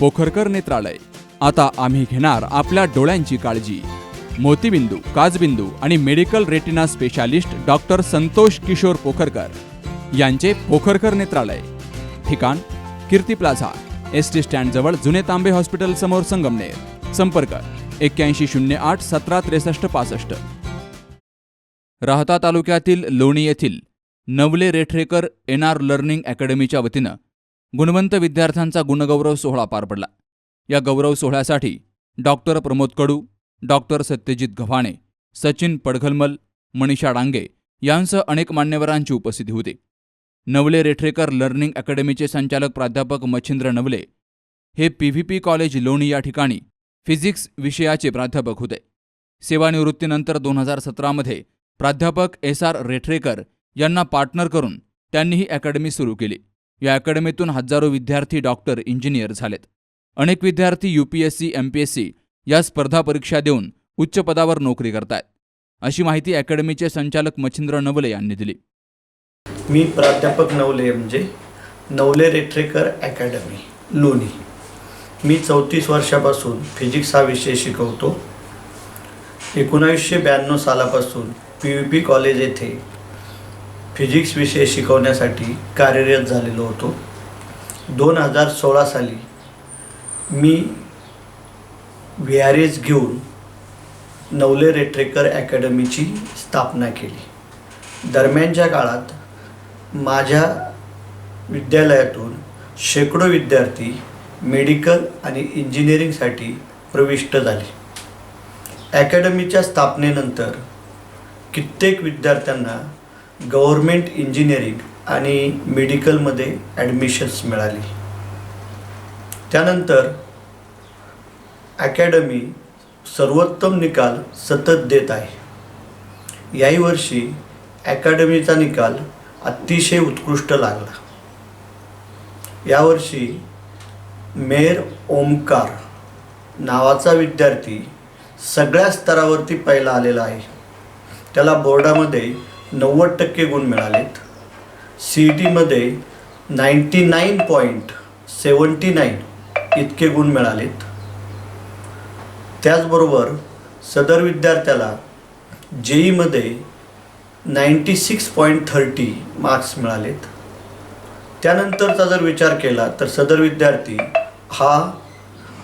पोखरकर नेत्रालय. आता आम्ही घेणार आपल्या डोळ्यांची काळजी. मोतीबिंदू काजबिंदू आणि medical retina specialist doctor Santosh Kishor Pokharkar यांचे पोखरकर नेत्रालय. ठिकाण कीर्ती प्लाझा एस टी स्टँडजवळ जुने तांबे हॉस्पिटल समोर संगमनेर. संपर्क एक्क्याऐंशी शून्य आठ सतरा त्रेसष्ट पासष्ट. राहता तालुक्यातील लोणी येथील Navale Rethrekar N R learning अकॅडमीच्या वतीनं गुणवंत विद्यार्थ्यांचा गुणगौरव सोहळा पार पडला. या गौरव सोहळ्यासाठी डॉक्टर प्रमोद कडू डॉक्टर सत्यजित गव्हाणे सचिन पडघलमल मनीषा डांगे यांसह अनेक मान्यवरांची उपस्थिती होती. नवले रेठरेकर लर्निंग अकॅडमीचे संचालक प्राध्यापक मच्छिंद्र नवले हे पी व्ही पी कॉलेज लोणी या ठिकाणी फिजिक्स विषयाचे प्राध्यापक होते. सेवानिवृत्तीनंतर दोन हजार सतरामध्ये प्राध्यापक एस आर रेठरेकर यांना पार्टनर करून त्यांनी ही अकॅडमी सुरू केली. या अकॅडमीतून हजारो विद्यार्थी डॉक्टर इंजिनियर झालेत. अनेक विद्यार्थी यूपीएससी एमपीएससी या स्पर्धा परीक्षा देऊन उच्च पदावर नोकरी करतायत. अशी माहिती अकॅडमीचे संचालक मच्छिंद्र नवले यांनी दिली. मी प्राध्यापक नवले म्हणजे नवले रेट्रेकर अकॅडमी लोणी. मी चौतीस वर्षापासून फिजिक्स हा विषय शिकवतो. एकोणावीसशे ब्याण्णव सालापासून पी व्ही पी कॉलेज येथे फिजिक्स विषय शिकवण्यासाठी कार्यरत झालेलो होतो. दोन हजार सोळा साली मी व्ही आर एस घेऊन नवले रेट्रेकर अकॅडमीची स्थापना केली. दरम्यानच्या काळात माझ्या विद्यालयातून शेकडो विद्यार्थी मेडिकल आणि इंजिनिअरिंगसाठी प्रविष्ट झाले. अकॅडमीच्या स्थापनेनंतर कित्येक विद्यार्थ्यांना गव्हर्मेंट इंजिनिअरिंग आणि मेडिकलमध्ये ॲडमिशन्स मिळाली. त्यानंतर अकॅडमी सर्वोत्तम निकाल सतत देत आहे. याही वर्षी अकॅडमीचा निकाल अतिशय उत्कृष्ट लागला. यावर्षी मेर ओमकार नावाचा विद्यार्थी सगळ्या स्तरावरती पहिला आलेला आहे. त्याला बोर्डामध्ये नव्वद टक्के गुण मिळालेत. सी ई टीमध्ये ninety nine point seventy nine इतके गुण मिळालेत. त्याचबरोबर सदर विद्यार्थ्याला जेईमध्ये ninety six point thirty marks मिळालेत. त्यानंतरचा जर विचार केला तर सदर विद्यार्थी हा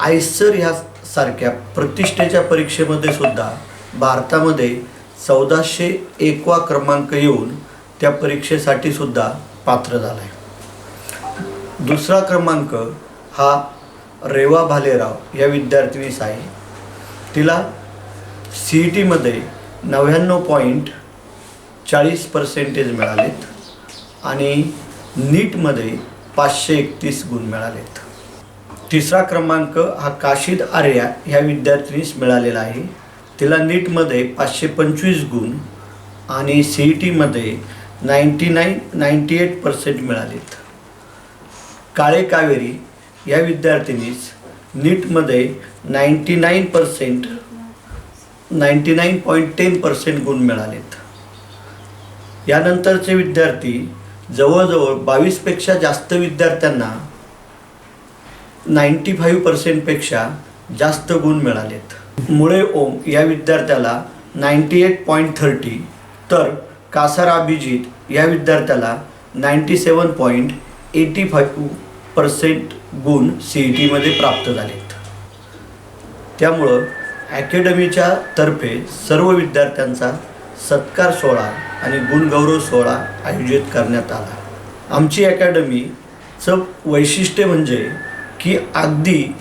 आयसर ह्या सारख्या प्रतिष्ठेच्या परीक्षेमध्ये सुद्धा भारतामध्ये चौदाशे एकवा क्रमांक येऊन त्या परीक्षेसाठी सुद्धा पात्र झाला आहे दुसरा क्रमांक हा रेवा भालेराव या विद्यार्थिनीस आहे. तिला सी ई टीमध्ये नव्याण्णव पॉईंट चाळीस पर्सेंटेज मिळालेत आणि नीटमध्ये पाचशे एकतीस गुण मिळालेत. तिसरा क्रमांक हा काशिद आर्या ह्या विद्यार्थिनीस मिळालेला आहे. तिला नीटमध्ये पाचशे पंचवीस गुण आणि सी ई टीमध्ये ninety nine ninety eight percent मिळालेत. Kale Kaveri या विद्यार्थिनीस नीटमध्ये ninety nine percent ninety nine point ten percent गुण मिळालेत. यानंतरचे विद्यार्थी जवळजवळ बावीसपेक्षा जास्त विद्यार्थ्यांना नाईंटी फाईव्ह पर्सेंटपेक्षा जास्त गुण मिळालेत. मुळे ओम या विद्यार्थ्याला नाईंटी एट पॉईंट थर्टी तर कासार अभिजित या विद्यार्थ्याला ninety seven point eighty five percent गुण सी ई टीमध्ये प्राप्त झालेत. त्यामुळं अकॅडमीच्या तर्फे सर्व विद्यार्थ्यांचा सत्कार सोहळा आणि गुणगौरव सोहळा आयोजित करण्यात आला. आमची अकॅडमीचं वैशिष्ट्य म्हणजे की अगदी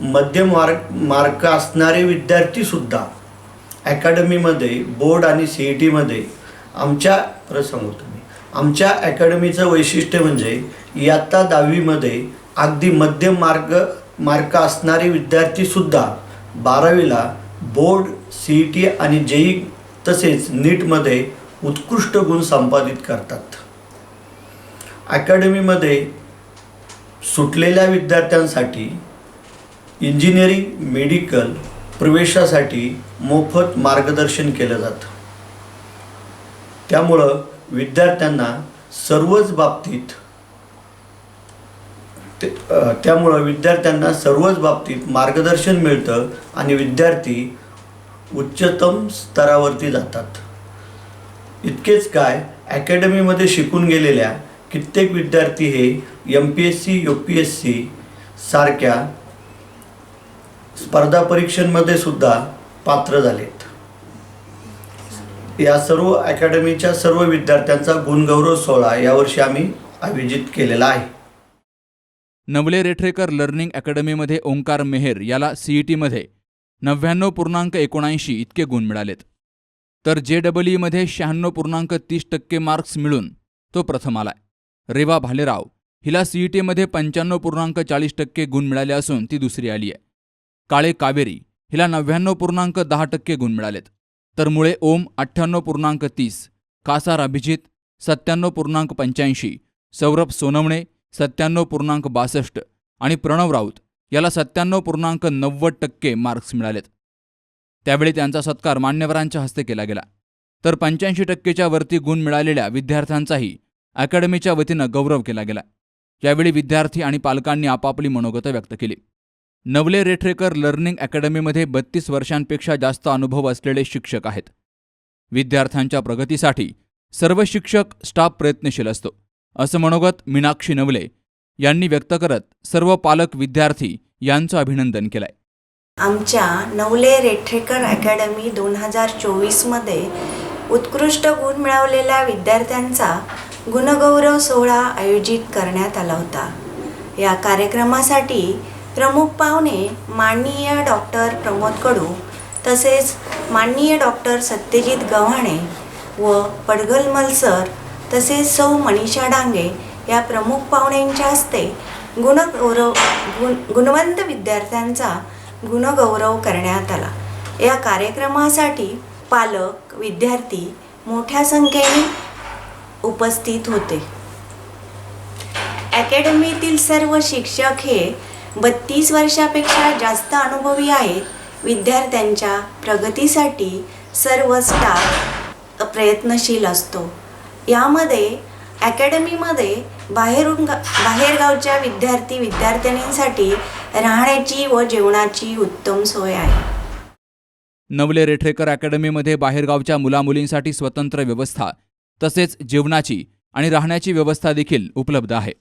मध्यम मार्क मार्क असणारे विद्यार्थीसुद्धा अकॅडमीमध्ये बोर्ड आणि सी ई टीमध्ये आमच्या प्रसंग होतो मी आमच्या अकॅडमीचं वैशिष्ट्य म्हणजे इयत्ता दहावीमध्ये अगदी मध्यम मार्ग मार्क असणारे विद्यार्थीसुद्धा बारावीला बोर्ड सी ई टी आणि जेई तसेच नीटमध्ये उत्कृष्ट गुण संपादित करतात. अकॅडमीमध्ये सुटलेल्या विद्यार्थ्यांसाठी इंजिनिअरिंग मेडिकल प्रवेशासाठी मोफत मार्गदर्शन केलं जातं. त्यामुळं विद्यार्थ्यांना सर्वच बाबतीत त्यामुळं विद्यार्थ्यांना सर्वच बाबतीत मार्गदर्शन मिळतं आणि विद्यार्थी उच्चतम स्तरावरती जातात. इतकेच काय अकॅडमीमध्ये शिकून गेलेल्या कित्येक विद्यार्थी हे M P S C U P S C सारख्या स्पर्धा परीक्षांमध्ये सुद्धा पात्र झालेत. या सर्व अकॅडमीच्या सर्व विद्यार्थ्यांचा गुणगौरव सोहळा यावर्षी आम्ही आयोजित केलेला आहे. नवले रेठरेकर लर्निंग अकॅडमीमध्ये ओंकार मेहेर याला सीईटीमध्ये नव्याण्णव पूर्णांक एकोणऐंशी इतके गुण मिळालेत. तर जे डबल ईमध्ये शहाण्णव पूर्णांक तीस टक्के मार्क्स मिळून तो प्रथम आलाय रेवा भालेराव हिला सीईटीमध्ये पंच्याण्णव पूर्णांक चाळीस टक्के गुण मिळाले असून ती दुसरी आली आहे. काळे कावेरी हिला नव्याण्णव पूर्णांक दहा टक्के गुण मिळालेत. तर मुळे ओम अठ्ठ्याण्णव पूर्णांक तीस कासार अभिजित सत्त्याण्णव पूर्णांक पंच्याऐंशी सौरभ सोनवणे सत्त्याण्णव पूर्णांक बासष्ट आणि प्रणव राऊत याला सत्त्याण्णव पूर्णांक नव्वद टक्के मार्क्स मिळालेत. त्यावेळी त्यांचा सत्कार मान्यवरांच्या हस्ते केला गेला. तर पंच्याऐंशी टक्केच्या वरती गुण मिळालेल्या विद्यार्थ्यांचाही अकॅडमीच्या वतीनं गौरव केला गेला. यावेळी विद्यार्थी आणि पालकांनी आपापली मनोगतं व्यक्त केली. नवले रेठरेकर लर्निंग अकॅडमीमध्ये बत्तीस वर्षांपेक्षा जास्त अनुभव असलेले शिक्षक आहेत. विद्यार्थ्यांच्या प्रगतीसाठी सर्व शिक्षक स्टाफ प्रयत्नशील असतो. असं मनोगत मीनाक्षी नवले यांनी व्यक्त करत सर्व पालक विद्यार्थी यांचं अभिनंदन केलंय. आमच्या नवले रेठरेकर अकॅडमी दोन हजार चोवीसमध्ये उत्कृष्ट गुण मिळवलेल्या विद्यार्थ्यांचा गुणगौरव सोहळा आयोजित करण्यात आला होता. या कार्यक्रमासाठी प्रमुख पाहुणे माननीय डॉक्टर प्रमोद कडू तसेच माननीय डॉक्टर सत्यजित गव्हाणे व पडघलमल सर तसेच सौ मनीषा डांगे या प्रमुख पाहुण्यांच्या हस्ते गुणगौरव गुण गुणवंत विद्यार्थ्यांचा गुणगौरव करण्यात आला. या कार्यक्रमासाठी पालक विद्यार्थी मोठ्या संख्येने उपस्थित होते. अकॅडमीतील सर्व शिक्षक हे बत्तीस वर्षापेक्षा जास्त अनुभवी आहेत विद्यार्थ्यांच्या प्रगतीसाठी सर्व स्टाफ प्रयत्नशील असतो. यामध्ये अकॅडमीमध्ये बाहेरून गा बाहेरगावच्या विद्यार्थी विद्यार्थिनींसाठी राहण्याची व जेवणाची उत्तम सोय आहे. नवले रेठरेकर अकॅडमीमध्ये बाहेरगावच्या मुलामुलींसाठी स्वतंत्र व्यवस्था तसेच जेवणाची आणि राहण्याची व्यवस्था देखील उपलब्ध आहे.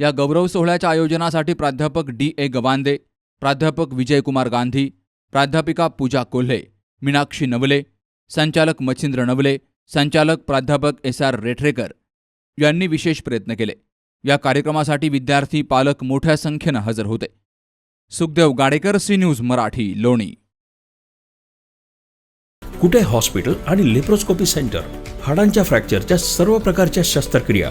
या गौरव सोहळ्याच्या आयोजनासाठी प्राध्यापक डी ए गवांदे प्राध्यापक विजयकुमार गांधी प्राध्यापिका पूजा कोल्हे मीनाक्षी नवले संचालक मच्छिंद्र नवले संचालक प्राध्यापक एस आर रेठरेकर यांनी विशेष प्रयत्न केले. या कार्यक्रमासाठी विद्यार्थी पालक मोठ्या संख्येनं हजर होते. Sukhdev Gadekar C news Marathi Loni. कुठे हॉस्पिटल आणि लेप्रोस्कोपी सेंटर? हाडांच्या फ्रॅक्चरच्या सर्व प्रकारच्या शस्त्रक्रिया.